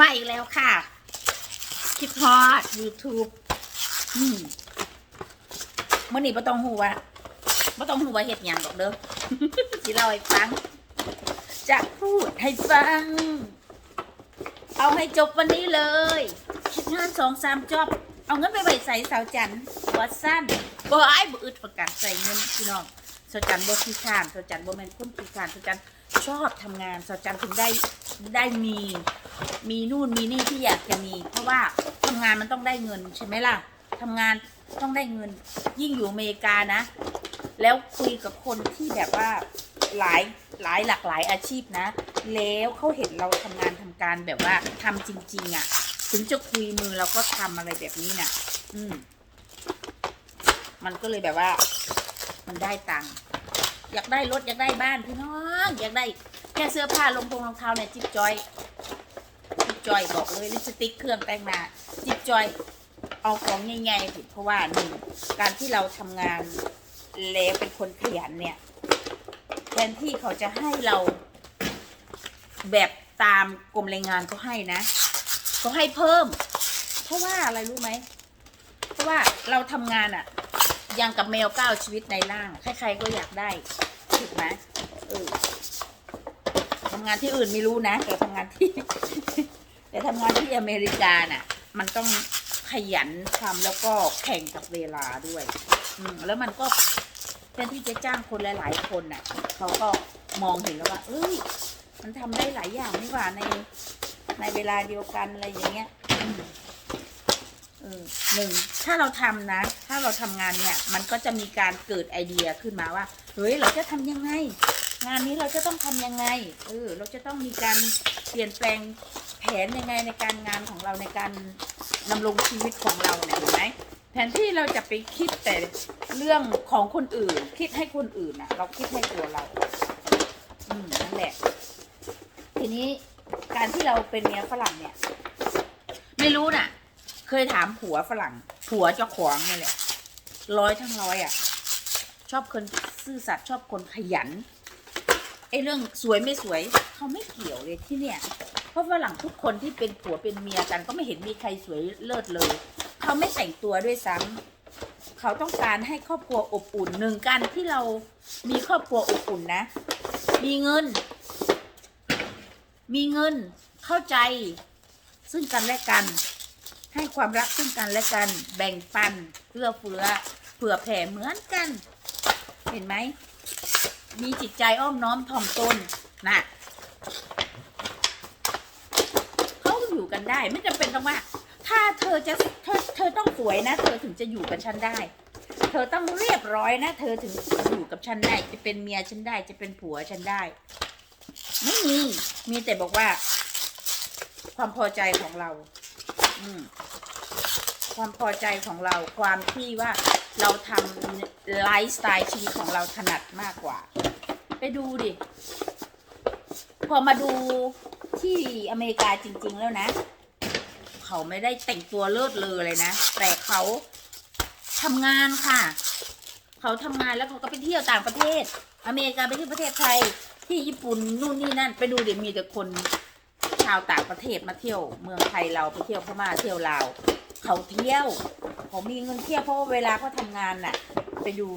มาอีกแล้วค่ะ คิดฮอด YouTube อืมมื่อนี้ไม่ต้องหูว่าไม่ต้องหูว่าเห็ดหยังดอกเด้อสิเล่าให้ฟัง จะพูดให้ฟัง เอาให้จบวันนี้เลยคิดงานสองสามจอบ เอาเงินไปไว้ใส่สาวจันทร์วัดสั้นบ่ไอ้บ่อึดประกันใส่เงินพี่น้อง สจันทร์บ่ขี้ขานสจันทร์บ่แมนคนขี้ขานสจันชอบทำงานสจันถึงได้ได้มี มีนู่นมีนี่ที่อยากจะมี เพราะว่าทำงานมันต้องได้เงินใช่ไหมล่ะทำงานต้องได้เงิน ยิ่งอยู่อเมริกานะ แล้วคุยกับคนที่แบบว่าหลายหลายหลากหลายอาชีพนะ แล้วเขาเห็นเราทำงานทำการแบบว่าทำจริง ๆอะ ถึงจะคุยมือเราก็ทำอะไรแบบนี้น่ะ อืม มันก็เลยแบบว่า มันได้ตังค์ อยากได้รถอยากได้บ้านพี่น้องอยากได้แค่เสื้อผ้ารองทงรองเท้าเนี่ยจิ๊บจอยจิ๊บจอยบอกเลยลิปสติกเครื่องแต่งหน้าจิ๊บจอยเอาของง่ายๆผิเพราะว่าหนึ่งการที่เราทำงานแล้วเป็นคนขยันเนี่ยแทนที่เขาจะให้เราแบบตามกรมแรงงานก็ให้นะก็ให้เพิ่ม เพราะว่าอะไรรู้ไหมเพราะว่าเราทำงานอะอ ย่างกับแมวเก้าชีวิตในร่าง ใครๆก็อยากได้ถูกไหมเออทำงานที่อื่นไม่รู้นะ แต่ทำงานที่ แต่ทำงานที่อเมริกาน่ะ มันต้องขยันทำแล้วก็แข่งกับเวลาด้วย อืมแล้วมันก็แทนที่จะจ้างคนหลาย ๆ คนน่ะ เขาก็มองเห็นแล้วว่า เอ้ย มันทำได้หลายอย่างนี่หว่าในในเวลาเดียวกันอะไรอย่างเงี้ย เออหนึ่งถ้าเราทำนะ ถ้าเราทำงานเนี่ย มันก็จะมีการเกิดไอเดียขึ้นมาว่า เฮ้ย เราจะทำยังไง งานนี้เราจะต้องทำยังไง เออ เราจะต้องมีการเปลี่ยนแปลงแผนยังไงในการงานของเราในการดำรงชีวิตของเราเนี่ยเห็นไหมแทนที่เราจะไปคิดแต่เรื่องของคนอื่น คิดให้คนอื่นน่ะเราคิดให้ตัวเรา อืมนั่นแหละ ทีนี้การที่เราเป็นเมียฝรั่งเนี่ย ไม่รู้น่ะ เคยถามผัวฝรั่ง ผัวเจ้าของนี่แหละ ร้อยทั้งร้อยอะ ชอบคนซื่อสัตย์ชอบคนขยันไอ้เรื่องสวยไม่สวยเขาไม่เกี่ยวเลยที่เนี่ย เพราะฝรั่งทุกคนที่เป็นผัวเป็นเมียกันก็ไม่เห็นมีใครสวยเลิศเลย เขาไม่แต่งตัวด้วยซ้ำเขาต้องการให้ครอบครัวอบอุ่นหนึ่งการที่เรามีครอบครัวอบอุ่นนะ มีเงิน มีเงินเข้าใจ ซึ่งกันและกัน ให้ความรักซึ่งกันและกัน แบ่งปันเพื่อเฟือเผื่อแผ่เหมือนกัน เห็นไหม มีจิตใจอ้อมน้อมถ่อมตนนะเขาอยู่กันได้ไม่จำเป็นต้องว่า ถ้าเธอจะเธอเธอต้องสวยนะ เธอถึงจะอยู่กับฉันได้ เธอต้องเรียบร้อยนะ เธอถึงอยู่กับฉันได้จะเป็นเมียฉันได้จะเป็นผัวฉันได้ ไม่มี มีแต่บอกว่า ความพอใจของเรา ความพอใจของเราความที่ว่าเราทำไลฟ์สไตล์ชีวิตของเราถนัดมากกว่า ไปดูดิ พอมาดูที่อเมริกาจริง ๆ แล้วนะ เขาไม่ได้แต่งตัวเลิศเลอเลยนะ แต่เขาทำงานค่ะ เขาทำงานแล้วเขาก็ไปเที่ยวต่างประเทศ อเมริกาไปที่ประเทศไทยที่ญี่ปุ่นนู่นนี่นั่น ไปดูเดี๋ยวมีแต่คน ชาวต่างประเทศมาเที่ยว เมืองไทยเราไปเที่ยวพม่าเที่ยวลาวเขาเที่ยวเขามีเงินเที่ยวเพราะว่าเวลาเขาทำงานน่ะ ไปดู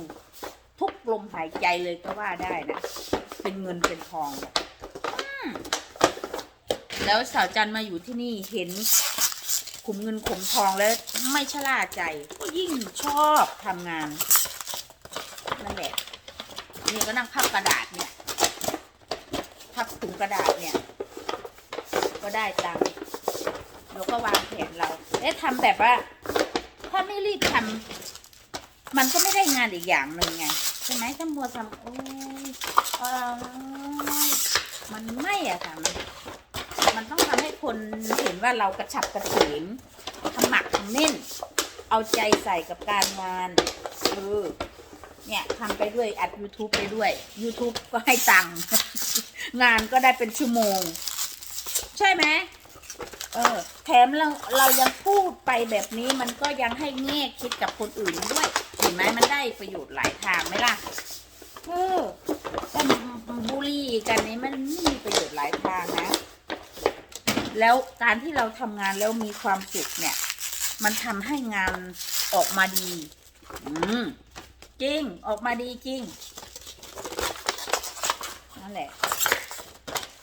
ทุกลมหายใจเลยก็ว่าได้นะเป็นเงินเป็นทองอแล้วสาวจันมาอยู่ที่นี่เห็นขุมเงินขุมทองแล้วไม่ชะล่าใจ ก็ยิ่งชอบทำงานนั่นแหละนี่ก็นั่งพับกระดาษเนี่ยพับถุงกระดาษเนี่ย ก็ได้ตังค์เราก็วางแผนเราเอ๊ะทำแบบว่า ถ้าไม่รีบทำมันก็ไม่ได้งานอีกอย่างหนึ่งไงใช่ไหมถ้ามัวทำโอ้ยเอ้ยมันไม่อะค่ะมันมันต้องทำให้คนเห็นว่าเรากระฉับกระเฉงขมักเขม้น เอาใจใส่กับการงานเออเนี่ยทำไปด้วยอัด YouTube ไปด้วย YouTube ก็ให้ตังค์งานก็ได้เป็นชั่วโมง ใช่ไหมเออแถมเราเรายังพูดไปแบบนี้มันก็ยังให้แง่คิดกับคนอื่นด้วยเห็นไหมมันได้ประโยชน์หลายทางไหมล่ะเออแต่บูลลี่กันนี้มันไม่มีประโยชน์หลายทางนะ แล้วการที่เราทำงานแล้วมีความสุขเนี่ย มันทำให้งานออกมาดี อืมจริงออกมาดีจริงนั่นแหละ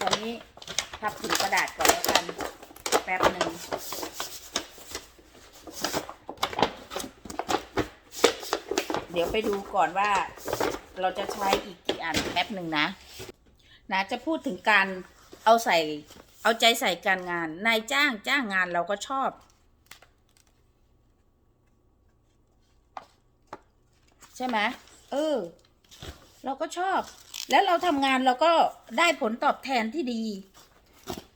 ตอนนี้ พับถุงกระดาษก่อนแล้วกัน แป๊บหนึ่งเดี๋ยวไปดูก่อนว่าเราจะใช้อีกกี่อันแป๊บหนึ่งนะนะจะพูดถึงการเอาใส่เอาใจใส่การงานนายจ้างจ้างงานเราก็ชอบ ใช่ไหมเออ เราก็ชอบ แล้วเราทำงานเราก็ได้ผลตอบแทนที่ดี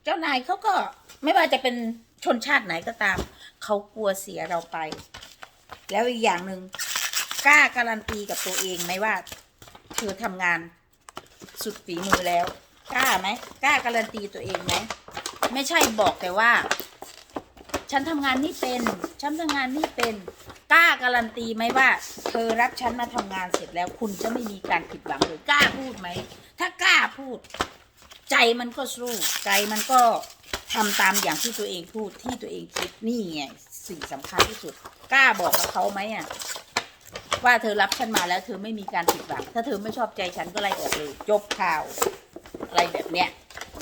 เจ้านายเขาก็ไม่ว่าจะเป็นชนชาติไหนก็ตาม เขากลัวเสียเราไป แล้วอีกอย่างหนึ่งกล้าการันตีกับตัวเองไหมว่าเธอทำงานสุดฝีมือแล้ว กล้าไหมกล้าการันตีตัวเองไหมไม่ใช่บอกแต่ว่า ฉันทำงานนี่เป็น ฉันทำงานนี่เป็นกล้าการันตีไหมว่า เธอรับฉันมาทำงานเสร็จแล้ว คุณจะไม่มีการผิดหวังเลยกล้าพูดไหมถ้ากล้าพูด ใจมันก็สู้ ใจมันก็ทำตามอย่างที่ตัวเองพูดที่ตัวเองคิดนี่ไงสิ่งสำคัญที่สุด กล้าบอกกับเขาไหมอะ ว่าเธอรับฉันมาแล้ว เธอไม่มีการผิดหวังถ้าเธอไม่ชอบใจฉันก็ไล่ออกเลย จบข่าว อะไรแบบเนี้ย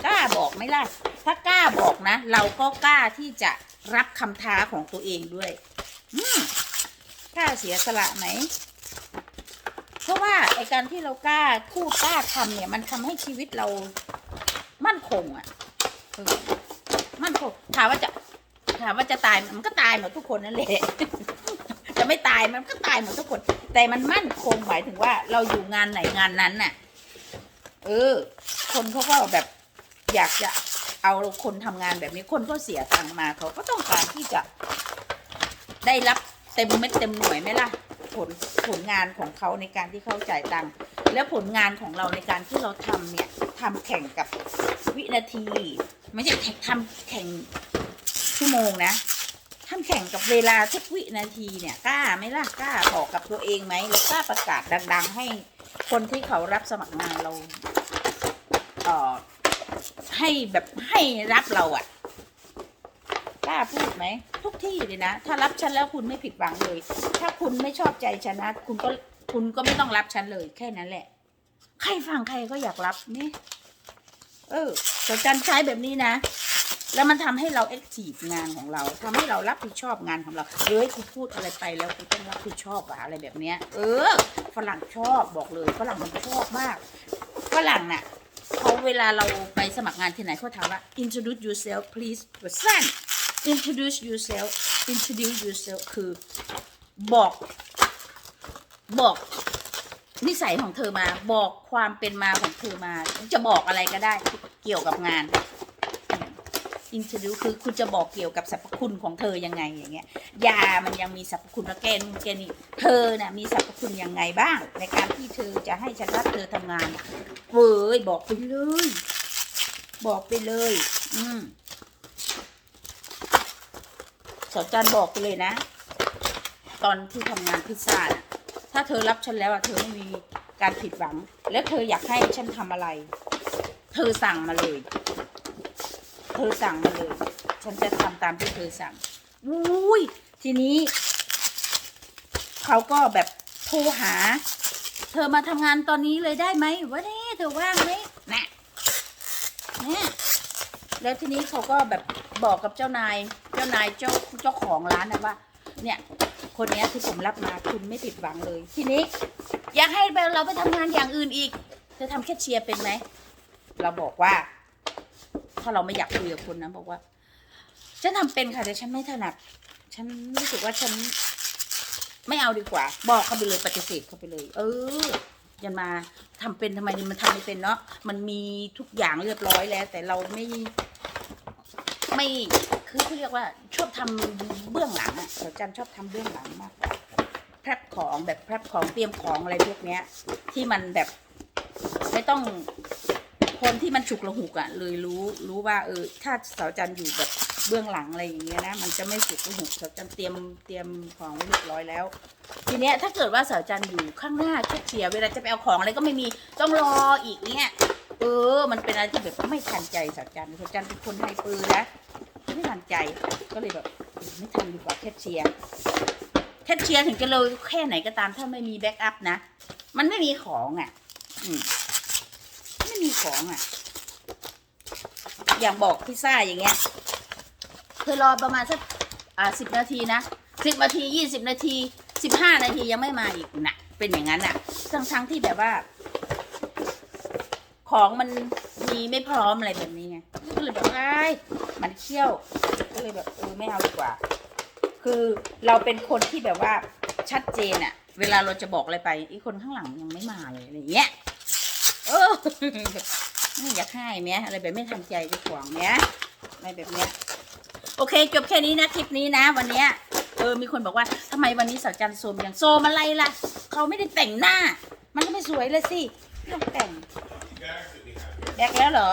กล้าบอกไหมล่ะถ้ากล้าบอกนะ เราก็กล้าที่จะรับคำท้าของตัวเองด้วยอืมกล้าเสียสละไหมเพราะว่าไอการที่เรากล้าพูดกล้าทำเนี่ย มันทำให้ชีวิตเรา มั่นคงอะ่ะเออมั่นคงถามว่าจะถามว่าจะตายมันก็ตายหมดทุกคนนั่นแหละ จะไม่ตายมันก็ตายหมดทุกคน แต่มันมั่นคงหมายถึงว่า เราอยู่งานไหนงานนั้นน่ะ เออ คนเขาก็แบบ อยากจะเอาคนทำงานแบบนี้คนก็เสียตังค์มาเขาก็ต้องการที่จะ ได้รับเต็มเม็ดเต็มหน่วยไหมล่ะ ผลผลงานของเขาในการที่เขาจ่ายตังค์ แล้วผลงานของเราในการที่เราทำเนี่ยทำแข่งกับวินาที ไม่ใช่ทำแข่งชั่วโมงนะทำแข่งกับเวลาทุกวินาทีเนี่ยกล้าไหมล่ะกล้าบอกกับตัวเองไหมแล้วกล้าประกาศดัง ๆ ให้คนที่เขารับสมัครงานเราเอ่อให้แบบให้รับเราอะกล้าพูดไหมทุกที่เลยนะ ถ้ารับฉันแล้วคุณไม่ผิดหวังเลย ถ้าคุณไม่ชอบใจฉันนะคุณก็ คุณก็ไม่ต้องรับฉันเลยแค่นั้นแหละ ใครฟังใครก็อยากรับนี่ เออแต่จันใช้แบบนี้นะ แล้วมันทำให้เราแอคทีฟงานของเราทำให้เรารับผิดชอบงานของเราเฮ้ยกูพูดอะไรไปแล้วกูต้องรับผิดชอบอะอะไรแบบเนี้ย เออ ฝรั่งชอบบอกเลยฝรั่งมันชอบมากฝรั่งน่ะเขาเวลาเราไปสมัครงานที่ไหนเขาถามว่า introduce yourself please สั้น introduce yourself introduce yourself คือบอก บอกนิสัยของเธอมา บอกความเป็นมาของเธอมา จะบอกอะไรก็ได้เกี่ยวกับงาน introduce คือคุณจะบอกเกี่ยวกับสรรพคุณของเธอยังไงอย่างเงี้ย ยามันยังมีสรรพคุณและแกนแกนี่เธอน่ะมีสรรพคุณยังไงบ้าง ในการที่เธอจะให้ฉันรับเธอทำงานเว้ยบอกไปเลย บอกไปเลย อืมสอนจันบอกไปเลยนะ ตอนที่ทำงานพิซซ่า ถ้าเธอรับฉันแล้วอะเธอไม่มีการผิดหวัง แล้วเธออยากให้ฉันทำอะไร เธอสั่งมาเลย เธอสั่งมาเลย ฉันจะทำตามที่เธอสั่งอุ้ยทีนี้ เขาก็แบบโทรหา เธอมาทำงานตอนนี้เลยได้ไหมวะเนี่ยเธอว่างไหมนะเนี่ยแล้วทีนี้เขาก็แบบบอกกับเจ้านาย เจ้านายเจ้าเจ้าของร้านนะว่า เนี่ย คนนี้ที่ผมรับมาคุณไม่ผิดหวังเลย ทีนี้ อยากให้เราไปทำงานอย่างอื่นอีกเธอทำแค่เชียร์เป็นไหมเราบอกว่า ถ้าเราไม่อยากคุยกับคนนะบอกว่า ฉันทำเป็นค่ะแต่ฉันไม่ถนัด ฉันรู้สึกว่าฉันไม่เอาดีกว่า บอกเขาไปเลยปฏิเสธเขาไปเลย เออยันมาทำเป็นทำไมมันทำไม่เป็นเนาะมันมีทุกอย่างเรียบร้อยแล้ว แต่เราไม่ไม่ คือเขาเรียกว่าชอบทำเบื้องหลังอะเดี๋ยวจันชอบทำเบื้องหลังมากแพรบของแบบแพรบของเตรียมของอะไรพวกเนี้ย ที่มันแบบไม่ต้องคนที่มันฉุกละหุกอะเลยรู้รู้ว่า เออ ถ้าสาวจันอยู่แบบเบื้องหลังอะไรอย่างเงี้ยนะมันจะไม่ฉุกละหุกสาวจันเตรียมเตรียมของไว้เรียบร้อยแล้ว ทีเนี้ยถ้าเกิดว่าสาวจันอยู่ข้างหน้าแค่เชียร์เวลาจะไปเอาของอะไรก็ไม่มีต้องรออีกเนี่ยเออ มันเป็นอะไรที่แบบไม่ทันใจสาวจันสาวจันเป็นคนไฮเปอร์นะ ไม่ทันใจ ก็เลยแบบไม่ทำดีกว่าแคชเชียร์แคชเชียร์ถึงจะเร็วแค่ไหนก็ตามถ้าไม่มีแบ็กอัพนะ มันไม่มีของอะไม่มีของอะ อย่างบอกพิซซ่าอย่างเงี้ยเคยรอประมาณสักอ่าสิบนาทีนะสิบนาทียี่สิบนาทีสิบห้านาทียังไม่มาอีกนะเป็นอย่างนั้นอะ ทั้งทั้งๆที่แบบว่า ของมัน มีไม่พร้อมอะไรแบบนี้ไงก็เลยแบบไอ้มันเคี่ยว ก็เลยแบบเออไม่เอาดีกว่า คือเราเป็นคนที่แบบว่าชัดเจนอะเวลาเราจะบอกอะไรไปอีกคนข้างหลังยังไม่มาเลยอะไรเงี้ยเออไม่อยากให้เนี้ยอะไรแบบไม่ทันใจจะขวางเนี้ยอะไรแบบเนี้ยโอเคจบแค่นี้นะคลิปนี้นะ วันเนี้ยเออมีคนบอกว่าทำไมวันนี้สาวจันทร์โซมอย่างโซมอะไรล่ะ เขาไม่ได้แต่งหน้า มันก็ไม่สวยเลยสิต้องแต่ง แบกแล้วเหรอ